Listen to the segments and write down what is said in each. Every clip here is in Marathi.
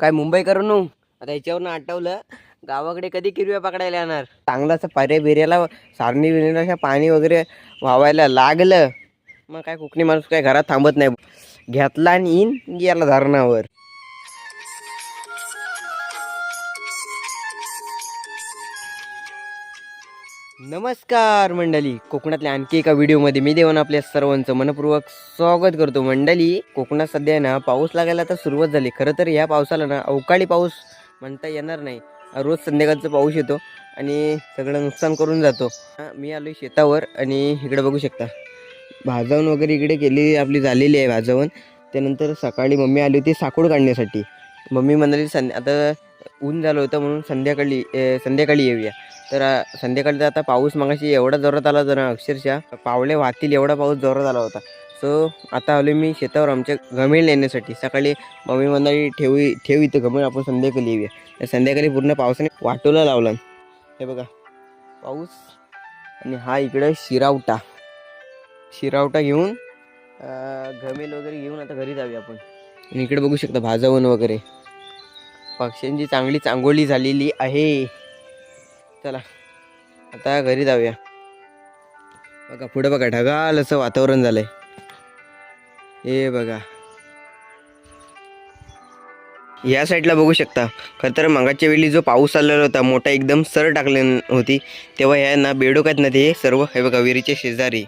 काय मुंबई करून आता ह्याच्यावरनं आठवलं गावाकडे कधी किरव्या पकडायला येणार? चांगलं असं पर्या बिर्याला सारणी बिरणीला असं पाणी वगैरे व्हावायला लागलं. मग काय कोकणी माणूस काय घरात थांबत नाही. घेतला आणि इन गेला धरणावर. नमस्कार मंडळी. कोकणातल्या आणखी एका व्हिडिओमध्ये मी देवान आपल्या सर्वांचं मनपूर्वक स्वागत करतो. मंडळी कोकणात सध्या आहे ना पाऊस लागायला तर सुरुवात झाली. खरं तर ह्या पावसाला ना अवकाळी पाऊस म्हणता येणार नाही. रोज संध्याकाळचा पाऊस येतो आणि सगळं नुकसान करून जातो. मी आलो शेतावर आणि इकडे बघू शकता. भाजावून वगैरे इकडे केली आपली झालेली आहे भाजावून त्यानंतर सकाळी मम्मी आली होती साकूड काढण्यासाठी. मम्मी म्हणाली संध्या आता ऊन झालं होतं म्हणून संध्याकाळी संध्याकाळी येऊया. तर संध्याकाळचा आता पाऊस मगाशी एवढा जोरात आला होता ना अक्षरशः. पावले वाहतील एवढा पाऊस जोरात आला होता. सो आता आलो मी शेतावर आमच्या घमेल नेण्यासाठी. सकाळी मम्मी म्हणाली ठेवू ठेव इथं घमेल आपण संध्याकाळी येऊया. तर संध्याकाळी पूर्ण पावसाने वाटोला लावला. हे बघा पाऊस आणि हा इकडं शिरावटा. शिरावटा घेऊन घमेल वगैरे घेऊन आता घरी जाऊया आपण. आणि इकडे बघू शकता भाजवण वगैरे. पक्ष्यांची चांगली चांगोली झालेली आहे. चला आता घरी जाऊया. बघा पुढे बघा ढगाल असं वातावरण झालंय. हे बघा. या साईडला बघू शकता. खरं तर मगाच्या वेळी जो पाऊस आलेला होता मोठा एकदम सर टाकले होती तेव्हा ह्या ना बेडूक ना ते सर्व हे बघा विहिरीचे शेजारी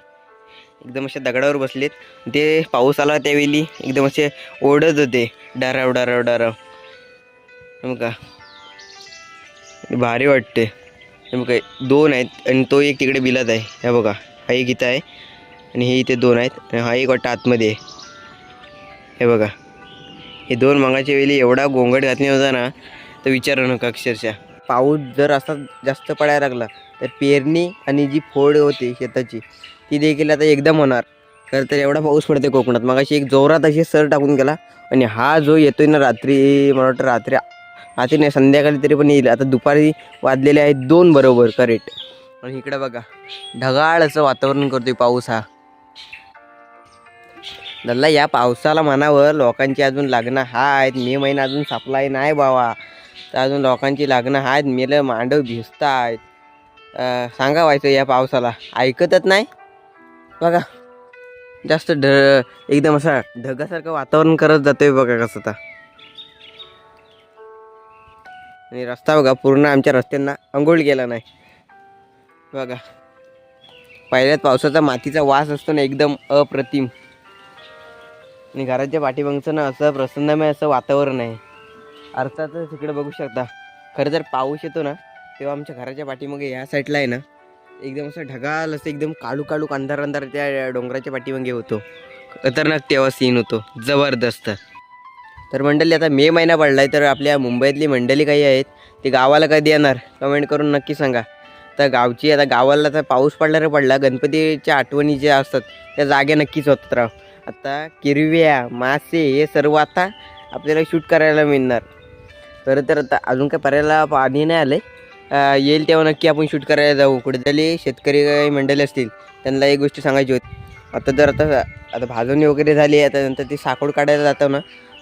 एकदम असे दगडावर बसलेत. ते पाऊस आला त्यावेळी एकदम असे ओढत होते. डाराव डाराव डाराव. बघा. भारी वाटते हे बघा दोन आहेत आणि तो एक तिकडे बिलात आहे. हे बघा हा एक इथं आहे आणि हे इथे दोन आहेत. आणि हा एक वाटतं आतमध्ये आहे. हे बघा हे दोन मंगाच्या वेळी एवढा गोंगट घातली होता ना तर विचारू नका अक्षरशः. पाऊस जर असा जास्त पडायला लागला तर पेरणी आणि जी फोड होते शेताची ती देखील आता एकदम होणार. खरं तर एवढा पाऊस पडते कोकणात. मग अशी एक जोरात अशी सर टाकून गेला आणि हा जो येतोय ना रात्री मला वाटतं रात्री आता नाही संध्याकाळी तरी पण येईल. आता दुपारी वाजलेले आहेत दोन बरोबर करेक्ट आणि इकडं बघा ढगाळ असं वातावरण करतोय पाऊस हा. दल्ला या पावसाला मनावर लोकांची अजून लग्न आहेत मे महिना अजून सप्लाय नाही बावा तर अजून लोकांची लग्न आहेत मेलं मांडव भिजत आहेत सांगा व्हायचं या पावसाला. ऐकतच नाही? बघा. जास्त ढ एकदम असं ढगासारखं वातावरण करत जातोय बघा कसं आता आणि रस्ता बघा पूर्ण आमच्या रस्त्यांना अंघोळ गेला नाही. बघा पहिल्याच पावसाचा मातीचा वास असतो ना एकदम अप्रतिम. आणि घराच्या पाठीमागचं ना असं प्रसन्नमय असं वातावरण आहे. अर्थातच तिकडे बघू शकता खरं तर पाऊस येतो ना तेव्हा आमच्या घराच्या पाठीमागे ह्या साईडला आहे ना एकदम असं ढगाल असं एकदम काळू काळू अंधार अंधार त्या डोंगराच्या पाठीमागे होतो. खतरनाक तेव्हा सीन होतो जबरदस्त. तर मंडळी आता मे महिना पडलाय तर आपल्या मुंबईतली मंडळी काही आहेत ती गावाला कधी येणार? कमेंट करून नक्की सांगा. तर गावची आता गावाला तर पाऊस पडला तर पडला गणपतीच्या आठवणी ज्या असतात त्या जागे नक्कीच होतात राव. आता किरव्या मासे हे सर्व आता आपल्याला शूट करायला मिळणार. खरं तर आता अजून काय पर्यायला पाणी नाही आलं आहे येईल तेव्हा नक्की आपण शूट करायला जाऊ. कुठेतरी शेतकरी मंडळी असतील त्यांना एक गोष्ट सांगायची होती. आता जर आता आता भाजवणी वगैरे झाली आता नंतर ती साखोड काढायला जातो ना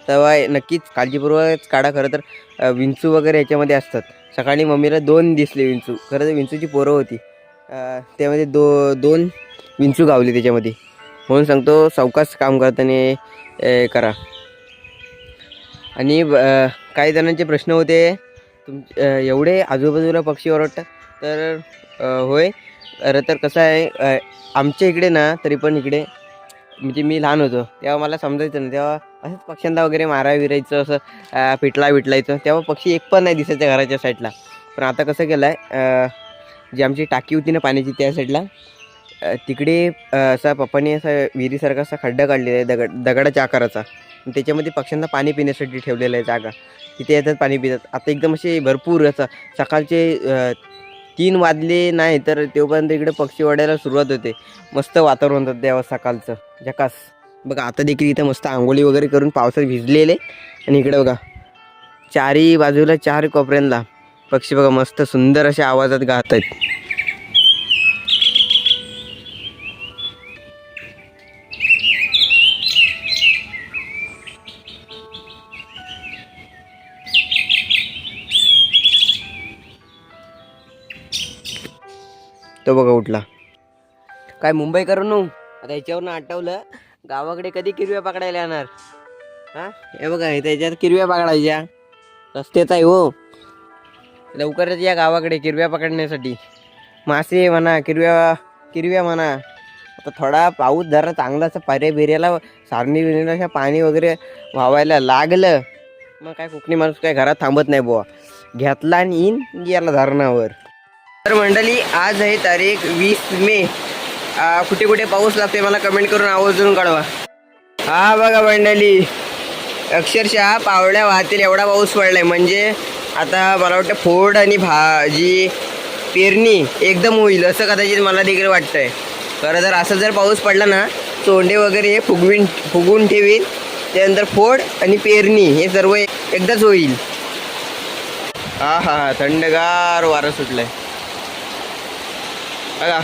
तेव्हा नक्कीच काळजीपूर्वक काढा. खरं तर विंचू वगैरे ह्याच्यामध्ये असतात. सकाळी मम्मीला दोन दिसले विंचू. खरं तर विंचूची पोरं होती. त्यामध्ये दो दोन विंचू गावली त्याच्यामध्ये. म्हणून सांगतो सावकाश काम करताना करा. आणि काही जणांचे प्रश्न होते तुम एवढे आजूबाजूला पक्षी ओरडतात. तर होय. खरं तर कसं आहे आमच्या इकडे ना तरी पण इकडे म्हणजे मी लहान होतो तेव्हा मला समजायचं ना तेव्हा असंच पक्ष्यांना वगैरे मारा विरायचं असं पिटला विटलायचं तेव्हा पक्षी एक पण नाही दिसायचं घराच्या साईडला पण आता कसं केलं आहे जी आमची टाकी होती ना पाण्याची त्या साईडला तिकडे असा पप्पाने असा विहिरीसारखा असा खड्डा काढलेला आहे दगड दगडाच्या आकाराचा. आणि त्याच्यामध्ये पक्ष्यांना पाणी पिण्यासाठी ठेवलेलं आहे जागा. तिथे येतात पाणी पितात. आता एकदम असे भरपूर असं सकाळचे तीन वाजले नाही तर तेव्हापर्यंत इकडे पक्षी वाढायला सुरुवात होते. मस्त वातावरण होतं तेव्हा सकाळचं. जकास बघा आता देखील इथं मस्त आंघोळी वगैरे करून पावसात भिजलेले. आणि इकडे बघा चारही बाजूला चार कोपऱ्यांना पक्षी बघा मस्त सुंदर अशा आवाजात गात आहेत. तो बघा उठला. काय मुंबई करून नू आता ह्याच्यावरनं आठवलं गावाकडे कधी किरव्या पकडायला येणार? हा? हे बघा त्याच्यात किरव्या पकडायच्या. रस्त्यात आहे हो. लवकरच या गावाकडे किरव्या पकडण्यासाठी. मासे म्हणा किरव्या किरव्या म्हणा. आता थोडा पाऊस जरा चांगला असं पर्या बिऱ्याला सारणी बिरणीला असं पाणी वगैरे व्हावायला लागलं. मग काय कोकणी माणूस काय घरात थांबत नाही बुवा. घेतला आणि येईन गेला धरणावर. तर मंडळी आज आहे तारीख वीस मे. कुठे कुठे पाऊस लागते मला कमेंट करून आवर्जून कळवा. हा बघा मंडळी अक्षरशः पावड्या वाहतील एवढा पाऊस पडलाय. म्हणजे आता मला वाटतं फोड आणि भाजी पेरणी एकदम होईल असं कदाचित मला देखील वाटतंय. खरं जर असं जर पाऊस पडला ना तोंडे वगैरे हे फुगवीन फुगवून ठेवील त्यानंतर फोड आणि पेरणी हे सर्व एकदाच होईल. हा हा हा थंडगार वारं सुटलंय. बघा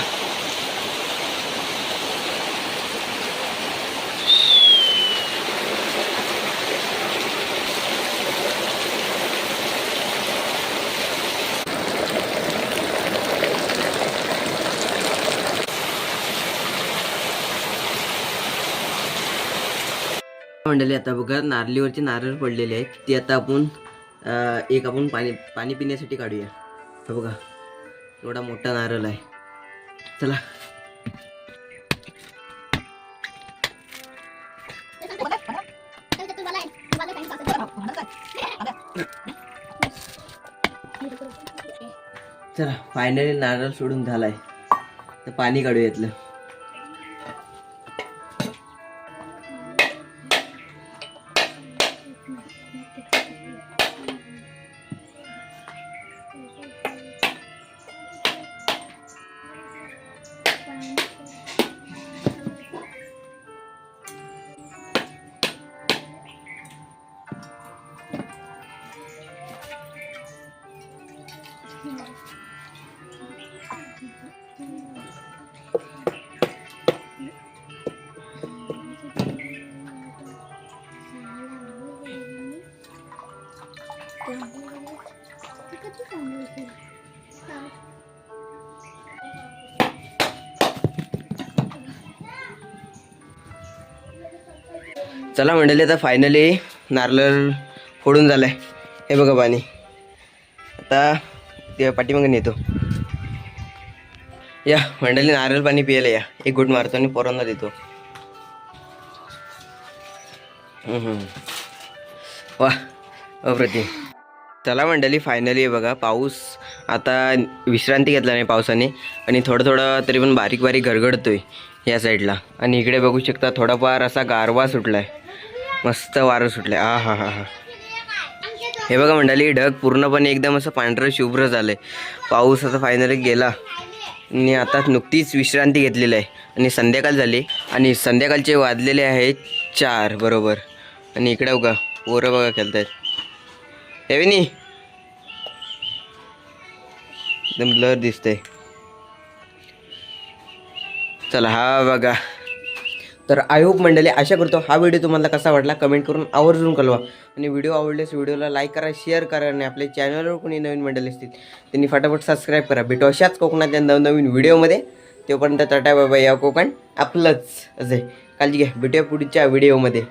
मंडळी आता बघा नारलीवरचे नारळ पडलेले आहेत. ते आता आपण एक आपण पाणी पाणी पिण्यासाठी काढूया. बघा एवढा मोठा नारळ आहे. चला. चला फायनली नारळ सोडून झालाय. तर पाणी काढू यातलं चला मंडळी आता फायनली नारळ फोडून झालं आहे हे बघा पाणी. आता ते पाठीमागे नेतो. या मंडळी नारळ पाणी पियाला या. एक गुट मारतो आणि पोरांना देतो. वा अप्रतिम. चला मंडळी फायनली बघा पाऊस. आता विश्रांती घेतला नाही पावसाने. आणि थोडं थोडं तरी पण बारीक बारीक गरगडतोय या साईडला. आणि इकडे बघू शकता थोडाफार असा गारवा सुटलाय. मस्त वारं सुटलंय. आ हा हा हा. हे बघा मंडळी ढग पूर्णपणे एकदम असं पांढरं शुभ्र झालंय. पाऊस आता फायनली गेला. आणि आता नुकतीच विश्रांती घेतलेली आहे. आणि संध्याकाळ झाली. आणि संध्याकाळचे वाजलेले आहेत चार बरोबर. आणि इकडे बघा पोरं बघा व्ही नी एकदम ब्लर दिसतंय. चला हा बघा. तर आय होप मंडळी आशा करतो हा व्हिडिओ तुम्हाला कसा वाटला कमेंट करून आवर्जून कळवा. आणि व्हिडिओ आवडल्यास व्हिडिओला लाईक करा शेअर करा आणि आपल्या चॅनलवर कोणी नवीन मंडळी असतील त्यांनी फटाफट सबस्क्राईब करा. भेटू अशाच कोकणातल्या नवनवीन व्हिडिओमध्ये तोपर्यंत टाटा बाबा या कोकण. आपलंच. असं. आहे काळजी घ्या. भेटूया पुढच्या व्हिडिओमध्ये